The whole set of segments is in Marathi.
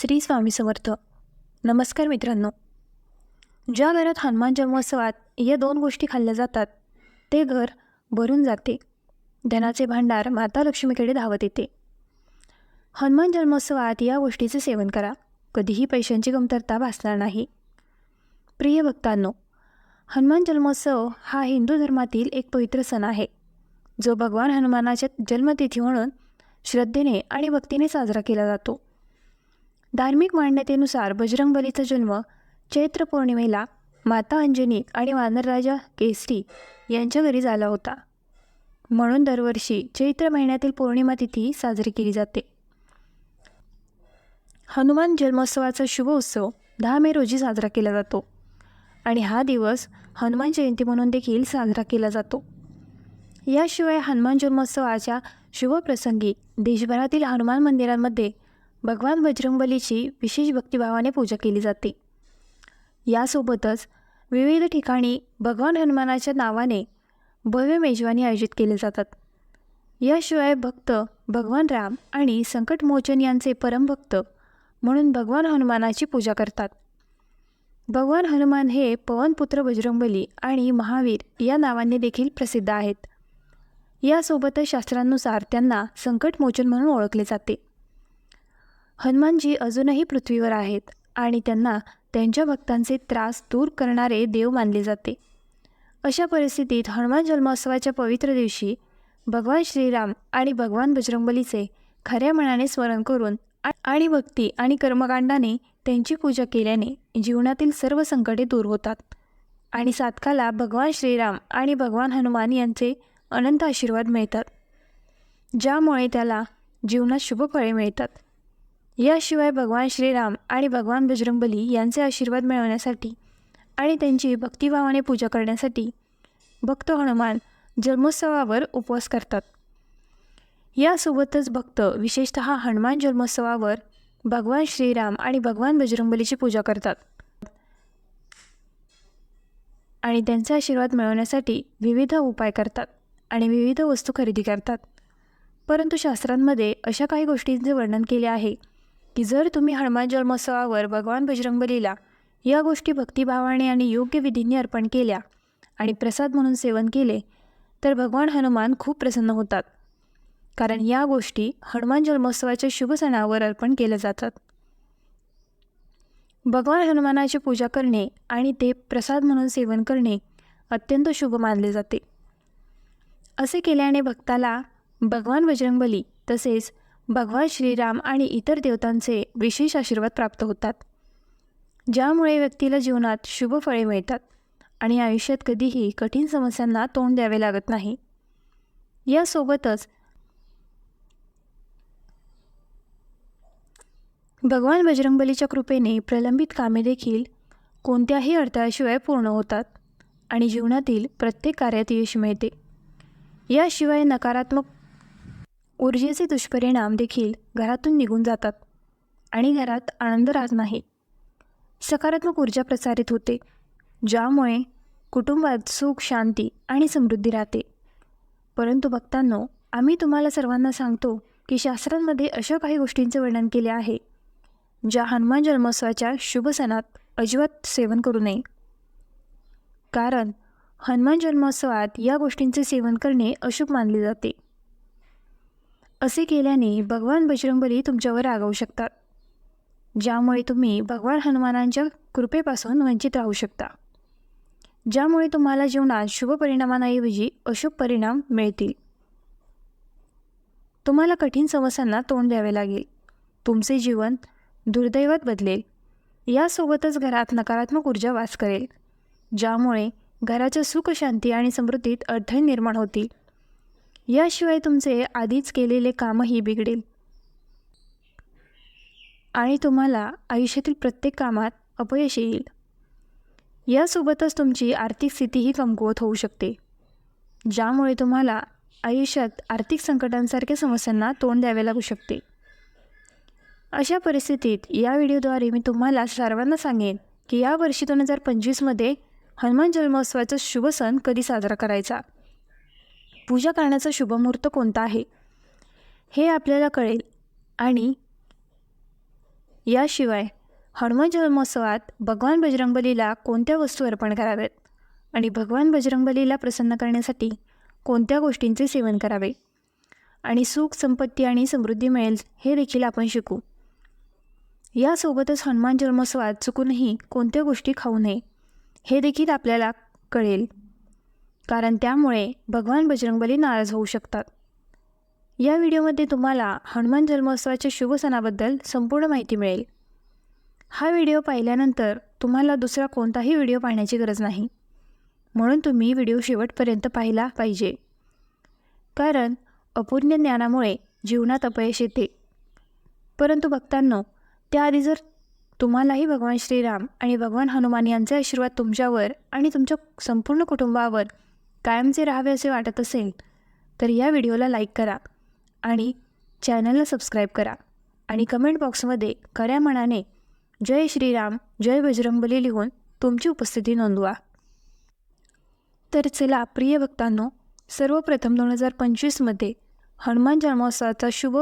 श्री स्वामी समर्थ. नमस्कार मित्रांनो. ज्या घरात हनुमान जन्मोत्सवात या दोन गोष्टी खाल्ल्या जातात ते घर भरून जाते. धनाचे भांडार माता लक्ष्मीकडे धावत येते. हनुमान जन्मोत्सवात या गोष्टीचे सेवन करा. कधीही पैशांची कमतरता भासणार नाही. प्रिय भक्तांनो हनुमान जन्मोत्सव हा हिंदू धर्मातील एक पवित्र सण आहे. जो भगवान हनुमानाच्या जन्मतिथी म्हणून श्रद्धेने आणि भक्तीने साजरा केला जातो. धार्मिक मान्यतेनुसार बजरंगबलीचा जन्म चैत्र पौर्णिमेला माता अंजनी आणि वानरराजा केसरी यांच्या घरी झाला होता. म्हणून दरवर्षी चैत्र महिन्यातील पौर्णिमा तिथी साजरी केली जाते. हनुमान जन्मोत्सवाचा शुभ उत्सव दहा मे रोजी साजरा केला जातो आणि हा दिवस हनुमान जयंती म्हणून देखील साजरा केला जातो. याशिवाय हनुमान जन्मोत्सवाच्या शुभप्रसंगी देशभरातील हनुमान मंदिरांमध्ये भगवान बजरंगबलीची विशेष भक्तिभावाने पूजा केली जाते. यासोबतच विविध ठिकाणी भगवान हनुमानाच्या नावाने भव्य मेजवानी आयोजित केले जातात. याशिवाय भक्त भगवान राम आणि संकटमोचन यांचे परमभक्त म्हणून भगवान हनुमानाची पूजा करतात. भगवान हनुमान हे पवनपुत्र बजरंगबली आणि महावीर या नावांनी देखील प्रसिद्ध आहेत. यासोबतच शास्त्रांनुसार त्यांना संकटमोचन म्हणून ओळखले जाते. हनुमानजी अजूनही पृथ्वीवर आहेत आणि त्यांना त्यांच्या भक्तांचे त्रास दूर करणारे देव मानले जाते. अशा परिस्थितीत हनुमान जन्मोत्सवाच्या पवित्र दिवशी भगवान श्रीराम आणि भगवान बजरंगबलीचे खऱ्या मनाने स्मरण करून आणि भक्ती आणि कर्मकांडाने त्यांची पूजा केल्याने जीवनातील सर्व संकटे दूर होतात. आणि साधकाला भगवान श्रीराम आणि भगवान हनुमान यांचे अनंत आशीर्वाद मिळतात. ज्यामुळे त्याला जीवनात शुभ फळे मिळतात. याशिवाय भगवान श्रीराम आणि भगवान बजरंगबली यांचे आशीर्वाद मिळवण्यासाठी आणि त्यांची भक्तिभावाने पूजा करण्यासाठी भक्त हनुमान जन्मोत्सवावर उपवास करतात. यासोबतच भक्त विशेषतः हनुमान जन्मोत्सवावर भगवान श्रीराम आणि भगवान बजरंगबलीची पूजा करतात. आणि त्यांचा आशीर्वाद मिळवण्यासाठी विविध उपाय करतात आणि विविध वस्तू खरेदी करतात. परंतु शास्त्रांमध्ये अशा काही गोष्टींचे वर्णन केले आहे की जर तुम्ही हनुमान जन्मोत्सवावर भगवान बजरंगबलीला या गोष्टी भक्तिभावाने आणि योग्य विधींनी अर्पण केल्या आणि प्रसाद म्हणून सेवन केले तर भगवान हनुमान खूप प्रसन्न होतात. कारण या गोष्टी हनुमान जन्मोत्सवाच्या शुभ सणावर अर्पण केल्या जातात. भगवान हनुमानाची पूजा करणे आणि ते प्रसाद म्हणून सेवन करणे अत्यंत शुभ मानले जाते. असे केल्याने भक्ताला भगवान बजरंगबली तसेच भगवान श्रीराम आणि इतर देवतांचे विशेष आशीर्वाद प्राप्त होतात. ज्यामुळे व्यक्तीला जीवनात शुभ फळे मिळतात आणि आयुष्यात कधीही कठीण समस्यांना तोंड द्यावे लागत नाही. यासोबतच भगवान बजरंगबलीच्या कृपेने प्रलंबित कामे देखील कोणत्याही अडथळ्याशिवाय पूर्ण होतात आणि जीवनातील प्रत्येक कार्यात यश मिळते. याशिवाय नकारात्मक ऊर्जेचे दुष्परिणाम देखील घरातून निघून जातात आणि घरात आनंद राहत नाही. सकारात्मक ऊर्जा प्रसारित होते ज्यामुळे कुटुंबात सुख शांती आणि समृद्धी राहते. परंतु भक्तांनो आम्ही तुम्हाला सर्वांना सांगतो की शास्त्रांमध्ये अशा काही गोष्टींचे वर्णन केले आहे ज्या हनुमान जन्मोत्सवाच्या शुभ सणात अजिबात सेवन करू नये. कारण हनुमान जन्मोत्सवात या गोष्टींचे सेवन करणे अशुभ मानले जाते. असे केल्याने भगवान बजरंगबली तुमच्यावर रागवू शकतात ज्यामुळे तुम्ही भगवान हनुमानांच्या कृपेपासून वंचित राहू शकता. ज्यामुळे तुम्हाला जीवनात शुभ परिणामांऐवजी अशुभ परिणाम मिळतील. तुम्हाला कठीण समस्यांना तोंड द्यावे लागेल. तुमचे जीवन दुर्दैवात बदलेल. यासोबतच घरात नकारात्मक ऊर्जा वास करेल ज्यामुळे घराच्या सुख शांती आणि समृद्धीत अडथळे निर्माण होतील. याशिवाय तुमचे आधीच केलेले कामही बिघडेल. आणि तुम्हाला आयुष्यातील प्रत्येक कामात अपयश येईल. यासोबतच तुमची आर्थिक स्थितीही कमकुवत होऊ शकते. ज्यामुळे तुम्हाला आयुष्यात आर्थिक संकटांसारख्या समस्यांना तोंड द्यावे लागू शकते. अशा परिस्थितीत या व्हिडिओद्वारे मी तुम्हाला सर्वांना सांगेन की या वर्षी दोन हजार पंचवीसमध्ये हनुमान जन्मोत्सवाचा शुभ सण कधी साजरा करायचा? पूजा करण्याचा शुभमुहूर्त कोणता आहे? हे आपल्याला कळेल. आणि याशिवाय हनुमान जन्मोत्सवात भगवान बजरंगबलीला कोणत्या वस्तू अर्पण कराव्यात? आणि भगवान बजरंगबलीला प्रसन्न करण्यासाठी कोणत्या गोष्टींचे सेवन करावे? आणि सुख संपत्ती आणि समृद्धी मिळेल हे देखील आपण शिकू. यासोबतच हनुमान जन्मोत्सवात चुकूनही कोणत्या गोष्टी खाऊ नये हे देखील आपल्याला कळेल. कारण त्यामुळे भगवान बजरंगबली नाराज होऊ शकतात. या व्हिडिओमध्ये तुम्हाला हनुमान जन्मोत्सवाच्या शुभ सणाबद्दल संपूर्ण माहिती मिळेल. हा व्हिडिओ पाहिल्यानंतर तुम्हाला दुसरा कोणताही व्हिडिओ पाहण्याची गरज नाही. म्हणून तुम्ही व्हिडिओ शेवटपर्यंत पाहिला पाहिजे. कारण अपूर्ण ज्ञानामुळे जीवनात अपयश येते. परंतु भक्तांनो त्याआधी जर तुम्हालाही भगवान श्रीराम आणि भगवान हनुमान यांचे आशीर्वाद तुमच्यावर आणि तुमच्या संपूर्ण कुटुंबावर कायमचे राहावे असे वाटत असेल तर या व्हिडिओला लाईक करा आणि चॅनलला सबस्क्राईब करा आणि कमेंट बॉक्समध्ये खऱ्या मनाने जय श्रीराम जय बजरंगबली लिहून तुमची उपस्थिती नोंदवा. तर चला प्रिय भक्तांनो सर्वप्रथम दोन हजार पंचवीसमध्ये हनुमान जन्मोत्सवाचा शुभ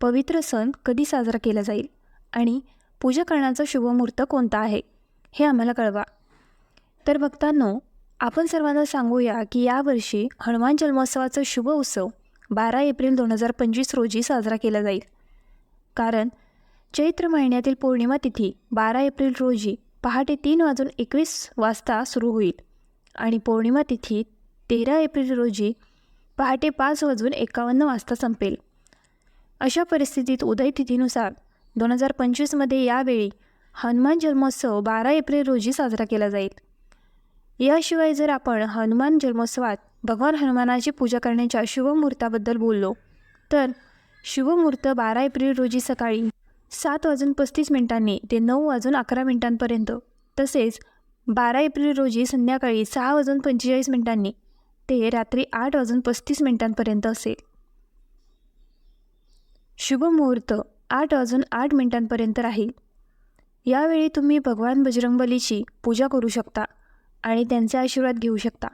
पवित्र सण कधी साजरा केला जाईल आणि पूजा करण्याचा शुभ मुहूर्त कोणता आहे हे आम्हाला कळवा. तर भक्तांनो आपण सर्वांना सांगूया की यावर्षी हनुमान जन्मोत्सवाचा शुभ उत्सव बारा एप्रिल दोन हजार पंचवीस रोजी साजरा केला जाईल. कारण चैत्र महिन्यातील पौर्णिमा तिथी बारा एप्रिल रोजी पहाटे तीन वाजून एकवीस वाजता सुरू होईल आणि पौर्णिमा तिथी तेरा एप्रिल रोजी पहाटे पाच वाजून एकावन्न वाजता संपेल. अशा परिस्थितीत उदय तिथीनुसार दोन हजार पंचवीसमध्ये यावेळी हनुमान जन्मोत्सव बारा एप्रिल रोजी साजरा केला जाईल. याशिवाय जर आपण हनुमान जन्मोत्सवात भगवान हनुमानाची पूजा करण्याच्या शुभमुहूर्ताबद्दल बोललो तर शुभमुहूर्त बारा एप्रिल रोजी सकाळी सात वाजून पस्तीस मिनिटांनी ते नऊ वाजून अकरा मिनिटांपर्यंत तसेच बारा एप्रिल रोजी संध्याकाळी सहा वाजून पंचेचाळीस मिनिटांनी ते रात्री आठ वाजून पस्तीस मिनिटांपर्यंत असेल. शुभमुहूर्त आठ वाजून आठ मिनिटांपर्यंत राहील. यावेळी तुम्ही भगवान बजरंगबलीची पूजा करू शकता. आणि त्यांचे आशीर्वाद घेऊ शकता.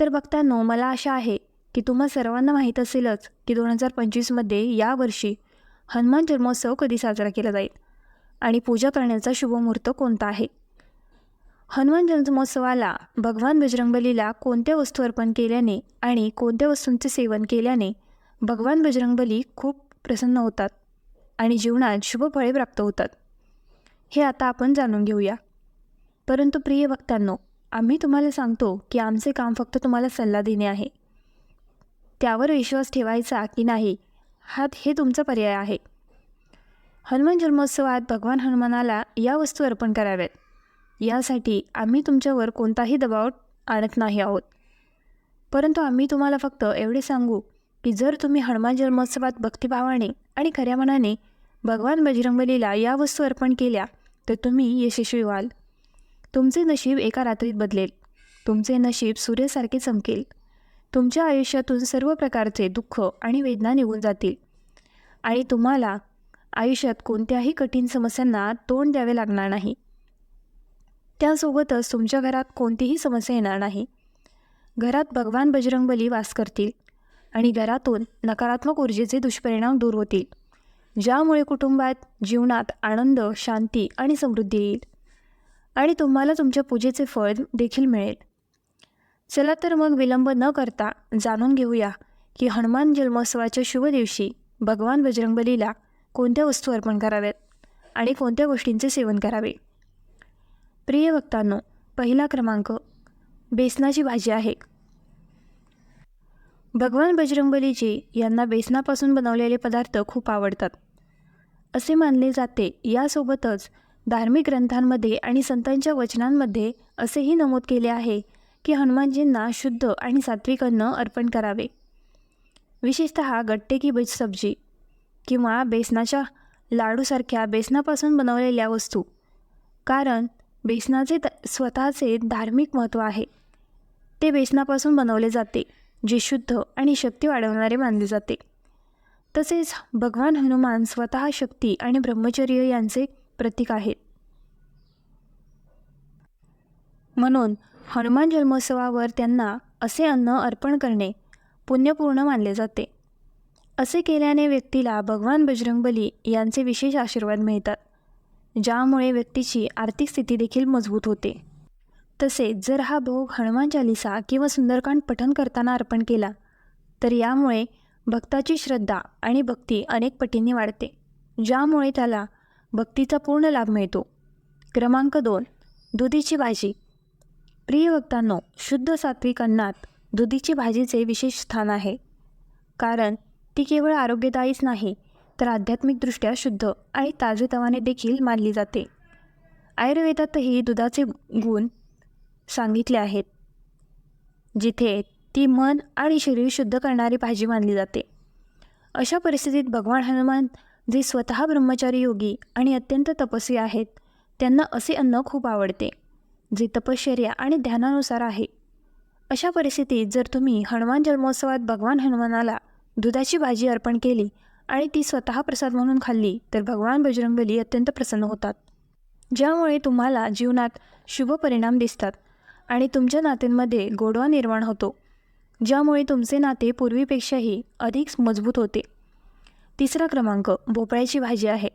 तर बघतानो मला आशा आहे की तुम्हा सर्वांना माहीत असेलच की दोन हजार पंचवीसमध्ये यावर्षी हनुमान जन्मोत्सव कधी साजरा केला जाईल आणि पूजा करण्याचा शुभमुहूर्त कोणता आहे? हनुमान जन्मोत्सवाला भगवान बजरंगबलीला कोणत्या वस्तू अर्पण केल्याने आणि कोणत्या वस्तूंचे सेवन केल्याने भगवान बजरंगबली खूप प्रसन्न होतात आणि जीवनात शुभ फळे प्राप्त होतात? हे आता आपण जाणून घेऊया. परंतु प्रिय भक्तांनो आम्ही तुम्हाला सांगतो की आमचे काम फक्त तुम्हाला सल्ला देणे आहे. त्यावर विश्वास ठेवायचा की नाही हा हे तुमचा पर्याय आहे. हनुमान जन्मोत्सवात भगवान हनुमानाला या वस्तू अर्पण कराव्यात. यासाठी आम्ही तुमच्यावर कोणताही दबाव आणत नाही आहोत. परंतु आम्ही तुम्हाला फक्त एवढे सांगू की जर तुम्ही हनुमान जन्मोत्सवात भक्तिभावाने आणि खऱ्या मनाने भगवान बजरंगबलीला या वस्तू अर्पण केल्या तर तुम्ही यशस्वी व्हाल. तुमचे नशीब एका रात्रीत बदलेल. तुमचे नशीब सूर्यासारखे चमकेल. तुमच्या आयुष्यातून सर्व प्रकारचे दुःख आणि वेदना निघून जातील. आणि तुम्हाला आयुष्यात कोणत्याही कठीण समस्यांना तोंड द्यावे लागणार नाही. त्यासोबतच तुमच्या घरात कोणतीही समस्या येणार नाही. घरात भगवान बजरंगबली वास करतील आणि घरातून नकारात्मक ऊर्जेचे दुष्परिणाम दूर होतील ज्यामुळे कुटुंबात जीवनात आनंद शांती आणि समृद्धी येईल. आणि तुम्हाला तुमच्या पूजेचे फळ देखील मिळेल. चला तर मग विलंब न करता जाणून घेऊया की हनुमान जन्मोत्सवाच्या शुभ दिवशी भगवान बजरंगबलीला कोणत्या वस्तू अर्पण कराव्यात आणि कोणत्या गोष्टींचे सेवन करावे? प्रिय भक्तांनो पहिला क्रमांक बेसनाची भाजी आहे. भगवान बजरंगबलीजी यांना बेसनापासून बनवलेले पदार्थ खूप आवडतात. असे मानले जाते. यासोबतच धार्मिक ग्रंथांमध्ये आणि संतांच्या वचनांमध्ये असेही नमूद केले आहे की हनुमानजींना शुद्ध आणि सात्विक अन्न अर्पण करावे. विशेषत गट्टे की बीज सब्जी किंवा बेसनाच्या लाडूसारख्या बेसनापासून बनवलेल्या वस्तू कारण बेसनाचे त स्वतःचे धार्मिक महत्त्व आहे. ते बेसनापासून बनवले जाते जे शुद्ध आणि शक्ती वाढवणारे मानले जाते. तसेच भगवान हनुमान स्वतः शक्ती आणि ब्रह्मचर्य यांचे प्रतीक आहेत. म्हणून हनुमान जन्मोत्सवावर त्यांना असे अन्न अर्पण करणे पुण्यपूर्ण मानले जाते. असे केल्याने व्यक्तीला भगवान बजरंगबली यांचे विशेष आशीर्वाद मिळतात ज्यामुळे व्यक्तीची आर्थिक स्थिती देखील मजबूत होते. तसेच जर हा भोग हनुमान चालिसा किंवा सुंदरकांड पठण करताना अर्पण केला तर यामुळे भक्ताची श्रद्धा आणि भक्ती अनेक पटींनी वाढते ज्यामुळे त्याला भक्तीचा पूर्ण लाभ मिळतो. क्रमांक दोन दुधीची भाजी. प्रिय भक्तांनो शुद्ध सात्विक अन्नात दुधीची भाजीचे विशेष स्थान आहे. कारण ती केवळ आरोग्यदायीच नाही तर आध्यात्मिकदृष्ट्या शुद्ध आणि ताजेतवाने देखील मानली जाते. आयुर्वेदातही दुधाचे गुण सांगितले आहेत जिथे ती मन आणि शरीर शुद्ध करणारी भाजी मानली जाते. अशा परिस्थितीत भगवान हनुमान जे स्वतः ब्रह्मचारी योगी आणि अत्यंत तपस्वी आहेत त्यांना असे अन्न खूप आवडते जे तपश्चर्या आणि ध्यानानुसार आहे. अशा परिस्थितीत जर तुम्ही हनुमान जन्मोत्सवात भगवान हनुमानाला दुधाची भाजी अर्पण केली आणि ती स्वतः प्रसाद म्हणून खाल्ली तर भगवान बजरंगबली अत्यंत प्रसन्न होतात. ज्यामुळे तुम्हाला जीवनात शुभ परिणाम दिसतात आणि तुमच्या नात्यांमध्ये गोडवा निर्माण होतो ज्यामुळे तुमचे नाते पूर्वीपेक्षाही अधिक मजबूत होते. तिसरा क्रमांक भोपळ्याची भाजी आहे.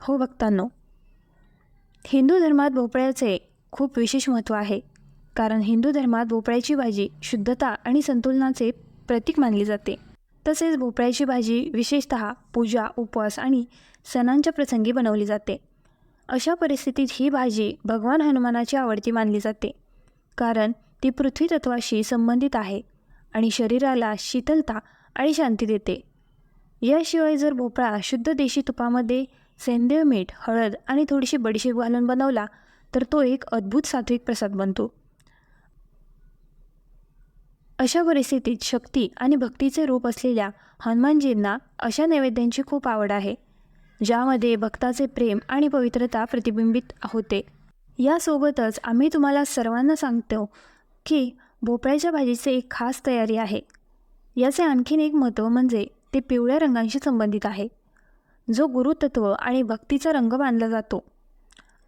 हो भक्तांनो हिंदू धर्मात भोपळ्याचे खूप विशेष महत्त्व आहे कारण हिंदू धर्मात भोपळ्याची भाजी शुद्धता आणि संतुलनाचे प्रतीक मानली जाते. तसेच भोपळ्याची भाजी विशेषत पूजा उपवास आणि सणांच्या प्रसंगी बनवली जाते. अशा परिस्थितीत ही भाजी भगवान हनुमानाची आवडती मानली जाते कारण ती पृथ्वी तत्वाशी संबंधित आहे आणि शरीराला शीतलता आणि शांती देते. याशिवाय जर भोपळा शुद्ध देशी तुपामध्ये सेंद्रिय मीठ हळद आणि थोडीशी बडीशेप घालून बनवला तर तो एक अद्भुत सात्विक प्रसाद बनतो. अशा परिस्थितीत शक्ती आणि भक्तीचे रूप असलेल्या हनुमानजींना अशा नैवेद्यांची खूप आवड आहे ज्यामध्ये भक्ताचे प्रेम आणि पवित्रता प्रतिबिंबित होते. यासोबतच आम्ही तुम्हाला सर्वांना सांगतो की भोपळ्याच्या भाजीचे एक खास तयारी आहे. याचे आणखीन एक महत्त्व म्हणजे ते पिवळ्या रंगांशी संबंधित आहे. जो गुरुतत्व आणि भक्तीचा रंग मानला जातो.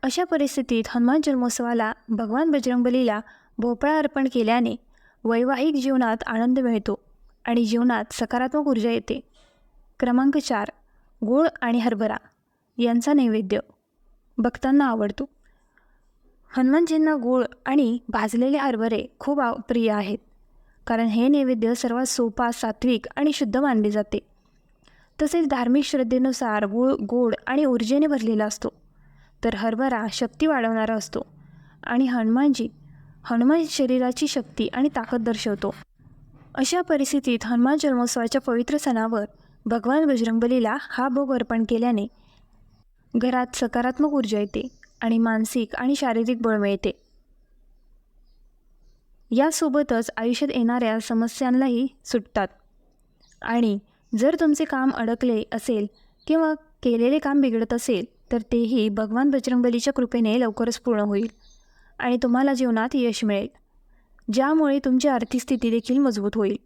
अशा परिस्थितीत हनुमान जन्मोत्सवाला भगवान बजरंगबलीला भोपळा अर्पण केल्याने वैवाहिक जीवनात आनंद मिळतो आणि जीवनात सकारात्मक ऊर्जा येते. क्रमांक चार गूळ आणि हरभरा यांचा नैवेद्य. भक्तांना आवडतो. हनुमानजींना गूळ आणि भाजलेले हरभरे खूप आव प्रिय आहेत. कारण हे नैवेद्य सर्वात सोपा सात्विक आणि शुद्ध मानले जाते. तसेच धार्मिक श्रद्धेनुसार गूळ गोड आणि ऊर्जेने भरलेला असतो. तर हरभरा शक्ती वाढवणारा असतो आणि हनुमानजी हनुमान शरीराची शक्ती आणि ताकद दर्शवतो. अशा परिस्थितीत हनुमान जन्मोत्सवाच्या पवित्र सणावर भगवान बजरंगबलीला हा भोग अर्पण केल्याने घरात सकारात्मक ऊर्जा येते आणि मानसिक आणि शारीरिक बळ मिळते. यासोबतच आयुष्यात येणाऱ्या समस्यांनाही सुटतात. आणि जर तुमचे काम अडकले असेल किंवा केलेले काम बिघडत असेल तर तेही भगवान बजरंगबलीच्या कृपेने लवकरच पूर्ण होईल आणि तुम्हाला जीवनात यश मिळेल ज्यामुळे तुमची आर्थिक स्थिती देखील मजबूत होईल.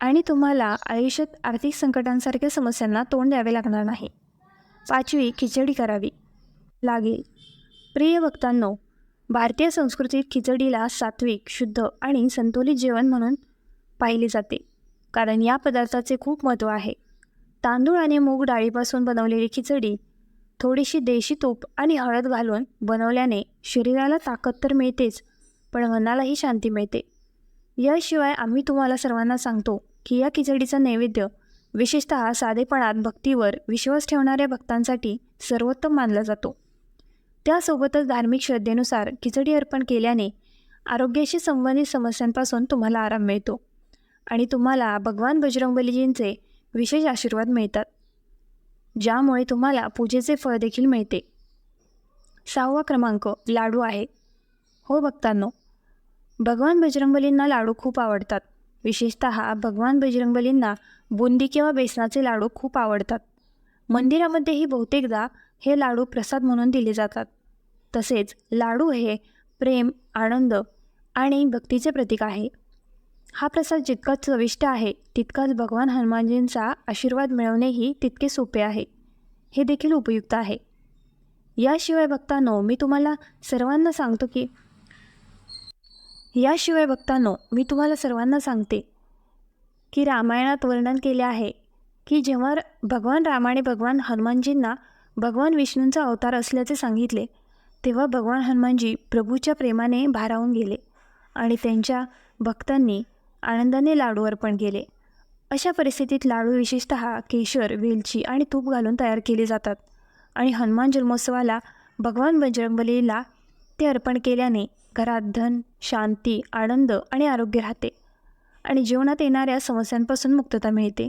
आणि तुम्हाला आयुष्यात आर्थिक संकटांसारख्या समस्यांना तोंड द्यावे लागणार नाही. पाचवी खिचडी करावी. लागेल. प्रिय भक्तांनो भारतीय संस्कृतीत खिचडीला सात्विक शुद्ध आणि संतुलित जेवण म्हणून पाहिले जाते. कारण या पदार्थाचे खूप महत्त्व आहे. तांदूळ आणि मूग डाळीपासून बनवलेली खिचडी थोडीशी देशी तूप आणि हळद घालून बनवल्याने शरीराला ताकद तर मिळतेच पण मनालाही शांती मिळते. याशिवाय आम्ही तुम्हाला सर्वांना सांगतो की या खिचडीचा नैवेद्य विशेषतः साधेपणात भक्तीवर विश्वास ठेवणाऱ्या भक्तांसाठी सर्वोत्तम मानला जातो. त्यासोबतच धार्मिक श्रद्धेनुसार खिचडी अर्पण केल्याने आरोग्याशी संबंधित समस्यांपासून तुम्हाला आराम मिळतो आणि तुम्हाला भगवान बजरंगबलीजींचे विशेष आशीर्वाद मिळतात ज्यामुळे तुम्हाला पूजेचे फळ देखील मिळते. सहावा क्रमांक लाडू आहे. हो भक्तांनो भगवान बजरंगबलींना लाडू खूप आवडतात. विशेषत भगवान बजरंगबलींना बुंदी किंवा बेसनाचे लाडू खूप आवडतात. मंदिरामध्येही बहुतेकदा हे लाडू प्रसाद म्हणून दिले जातात. तसेच लाडू हे प्रेम आनंद आणि भक्तीचे प्रतीक आहे. हा प्रसाद जितका चविष्ट आहे तितकाच भगवान हनुमानजींचा आशीर्वाद मिळवणेही तितके सोपे आहे. हे देखील उपयुक्त आहे. याशिवाय भक्तांनो मी तुम्हाला सर्वांना सांगतो की याशिवाय भक्तांनो मी तुम्हाला सर्वांना सांगते की रामायणात वर्णन केले आहे की जेव्हा भगवान रामाने भगवान हनुमानजींना भगवान विष्णूंचा अवतार असल्याचे सांगितले तेव्हा भगवान हनुमानजी प्रभूच्या प्रेमाने भारावून गेले आणि त्यांच्या भक्तांनी आनंदाने लाडू अर्पण केले. अशा परिस्थितीत लाडू विशेषत केशर वेलची आणि तूप घालून तयार केले जातात आणि हनुमान जन्मोत्सवाला भगवान बजरंगबलीला ते अर्पण केल्याने घरात धन शांती आनंद आणि आरोग्य राहते आणि जीवनात येणाऱ्या समस्यांपासून मुक्तता मिळते.